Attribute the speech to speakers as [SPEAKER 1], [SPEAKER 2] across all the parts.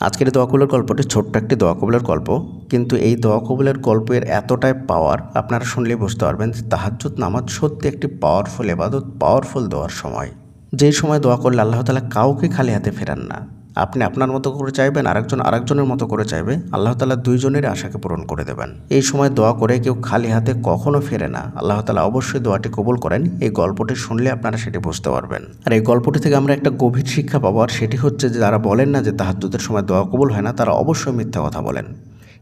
[SPEAKER 1] আজকের দোয়া কবুলের গল্পটি ছোট্ট একটি দোয়া কবুলের গল্প, কিন্তু এই দোয়া কবুলের গল্পের এতটাই পাওয়ার আপনারা শুনলেই বুঝতে পারবেন যে তাহাজ্জুদ নামাজ সত্যি একটি পাওয়ারফুল এবাদত পাওয়ারফুল দেওয়ার সময়। যেই সময় দোয়া করলে আল্লাহ তালা কাউকে খালি হাতে ফেরান না। আপনি আপনার মতো করে চাইবেন, আরেকজন আরেকজনের মতো করে চাইবে। আল্লাহ তালা দুইজনের আশাকে পূরণ করে দেবেন। এই সময় দোয়া করে কেউ খালি হাতে কখনো ফেরে না। আল্লাহ তালা অবশ্যই দোয়াটি কবুল করেন। এই গল্পটি শুনলে আপনারা সেটি বুঝতে পারবেন। আর এই গল্পটি থেকে আমরা একটা গভীর শিক্ষা পাবো। আর সেটি হচ্ছে যে, যারা বলেন না যে তাহাজুদের সময় দোয়া কবুল হয় না, তারা অবশ্যই মিথ্যা কথা বলেন।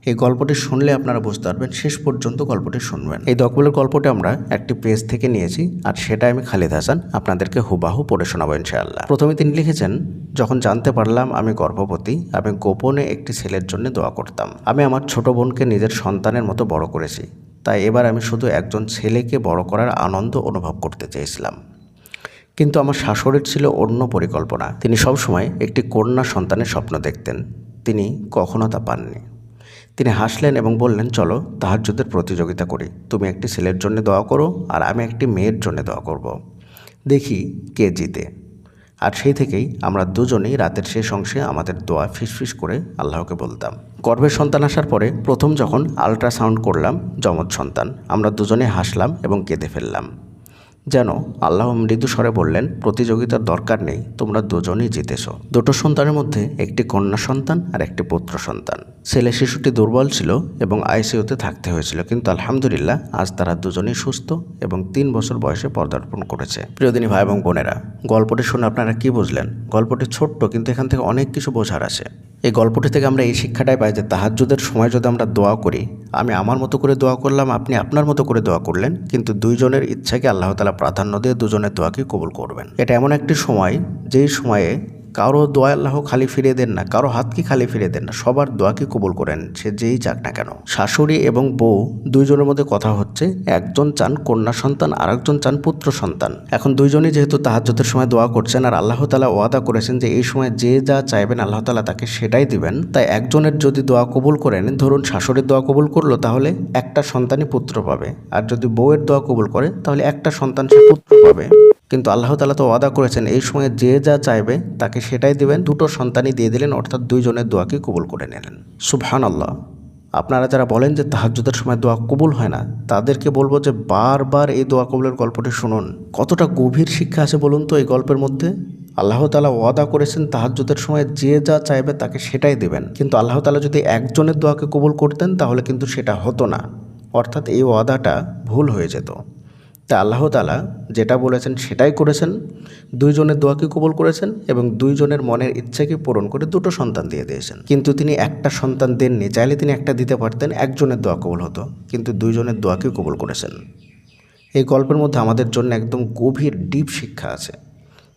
[SPEAKER 1] এই গল্পটি শুনলে আপনারা বুঝতে পারবেন, শেষ পর্যন্ত গল্পটি শুনবেন। এই দকবুলের গল্পটি আমরা একটি পেজ থেকে নিয়েছি, আর সেটা আমি খালিদ হাসান আপনাদেরকে হুবাহু পড়ে শোনাবো ইনশাআল্লাহ। প্রথমে তিনি লিখেছেন, যখন জানতে পারলাম আমি গর্ভবতী, আমি গোপনে একটি ছেলের জন্য দোয়া করতাম। আমি আমার ছোট বোনকে নিজের সন্তানের মতো বড় করেছি। তাই এবার আমি শুধু একজন ছেলেকে বড় করার আনন্দ অনুভব করতে চেয়েছিলাম। কিন্তু আমার শাশুড়ির ছিল অন্য পরিকল্পনা। তিনি সবসময় একটি কন্যা সন্তানের স্বপ্ন দেখতেন। তিনি কখনো তা পাননি। তিনি হাসলেন এবং বললেন, চলো তাহাজ্জুদের প্রতিযোগিতা করি। তুমি একটি ছেলের জন্য দোয়া করো আর আমি একটি মেয়ের জন্য দোয়া করব। দেখি কে জিতে। আর সেই থেকেই আমরা দুজনেই রাতের শেষ অংশে আমাদের দোয়া ফিসফিস করে আল্লাহকে বলতাম। গর্ভের সন্তান আসার পরে প্রথম যখন আল্ট্রাসাউন্ড করলাম, যমজ সন্তান, আমরা দুজনে হাসলাম এবং কেঁদে ফেললাম। যেন আল্লাহ মৃদু স্বরে বললেন, প্রতিযোগিতার দরকার নেই, তোমরা দুজনই জিতেছ। দুটো সন্তানের মধ্যে একটি কন্যা সন্তান আর একটি পুত্র সন্তান। ছেলে শিশুটি দুর্বল ছিল এবং আইসিইউতে থাকতে হয়েছিল, কিন্তু আলহামদুলিল্লাহ আজ তারা দুজনেই সুস্থ এবং তিন বছর বয়সে পদার্পণ করেছে। প্রিয়দিনী ভাই এবং বোনেরা, গল্পটি শুনে আপনারা কি বুঝলেন? গল্পটি ছোট্ট, কিন্তু এখান থেকে অনেক কিছু বোঝার আছে। এই গল্পটি থেকে আমরা এই শিক্ষাটাই পাই যে তাহাজুদের সময় যদি আমরা দোয়া করি, আমি আমার মতো করে দোয়া করলাম, আপনি আপনার মতো করে দোয়া করলেন, কিন্তু দুইজনের ইচ্ছাকে আল্লাহ তালা প্রাধান্য দিয়ে দুজনের দোয়াকে কবুল করবেন। এটা এমন একটি সময়, যেই সময়ে কারও দোয়া আল্লাহ খালি ফিরিয়ে দেন না, কারও হাতকে খালি ফিরিয়ে দেন না, সবার দোয়াকে কবুল করেন, সে যেই যাক না কেন। শাশুড়ি এবং বউ দুইজনের মধ্যে কথা হচ্ছে, একজন চান কন্যা সন্তান আর একজন চান পুত্র সন্তান। এখন দুইজনই যেহেতু তাহাজ্যতের সময় দোয়া করছেন আর আল্লাহ তালা ওয়াদা করেছেন যে এই সময় যে যা চাইবেন আল্লাহ তালা তাকে সেটাই দিবেন, তাই একজনের যদি দোয়া কবুল করেন, ধরুন শাশুড়ির দোয়া কবুল করল তাহলে একটা সন্তানই পুত্র পাবে। আর যদি বউয়ের দোয়া কবুল করে, তাহলে একটা সন্তান সে পুত্র পাবে। কিন্তু আল্লাহ তালা তো ওয়াদা করেছেন, এই সময় যে যা চাইবে তাকে সেটাই দিবেন। দুটো সন্তানই দিয়ে দিলেন, অর্থাৎ দুইজনের দোয়াকে কবুল করে নিলেন। সুবহান আল্লাহ আপনারা যারা বলেন যে তাহাজ্জুদের সময় দোয়া কবুল হয় না, তাদেরকে বলব যে বারবার এই দোয়া কবুলের গল্পটি শুনুন। কতটা গভীর শিক্ষা আছে বলুন তো এই গল্পের মধ্যে? আল্লাহ তালা ওয়াদা করেছেন, তাহাজ্জুদের সময় যে যা চাইবে তাকে সেটাই দেবেন। কিন্তু আল্লাহ তালা যদি একজনের দোয়াকে কবুল করতেন, তাহলে কিন্তু সেটা হতো না। অর্থাৎ এই ওয়াদাটা ভুল হয়ে যেত। তা আল্লাহ তালা যেটা বলেছেন সেটাই করেছেন। দুইজনের দোয়াকে কবল করেছেন এবং দুইজনের মনের ইচ্ছাকে পূরণ করে দুটো সন্তান দিয়ে দিয়েছেন। কিন্তু তিনি একটা সন্তান দেননি, চাইলে তিনি একটা দিতে পারতেন, একজনের দোয়া কবুল হতো, কিন্তু দুইজনের দোয়াকে কবল করেছেন। এই গল্পের মধ্যে আমাদের জন্য একদম গভীর, ডিপ শিক্ষা আছে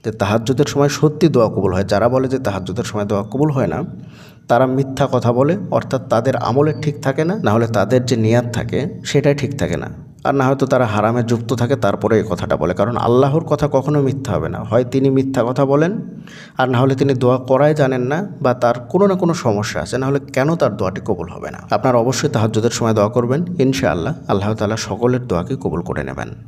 [SPEAKER 1] যে তাহাজ্যদের সময় সত্যি দোয়া কবুল হয়। যারা বলে যে তাহাজ্যদের সময় দোয়া কবুল হয় না, তারা মিথ্যা কথা বলে, অর্থাৎ তাদের আমলে ঠিক থাকে না না হলে তাদের যে নিয়াত থাকে, সেটাই ঠিক থাকে না। আর না হয়তো তারা হারামে যুক্ত থাকে, তারপরে এই কথাটা বলে। কারণ আল্লাহর কথা কখনো মিথ্যা হবে না। হয় তিনি মিথ্যা কথা বলেন, আর না হলে তিনি দোয়া করাই জানেন না, বা তার কোনো না কোনো সমস্যা আছে, না হলে কেন তার দোয়াটি কবুল হবে না? আপনার অবশ্যই তাহাজ্যদের সময় দোয়া করবেন। ইনশাআল্লাহ, আল্লাহ তালা সকলের দোয়াকে কবুল করে নেবেন।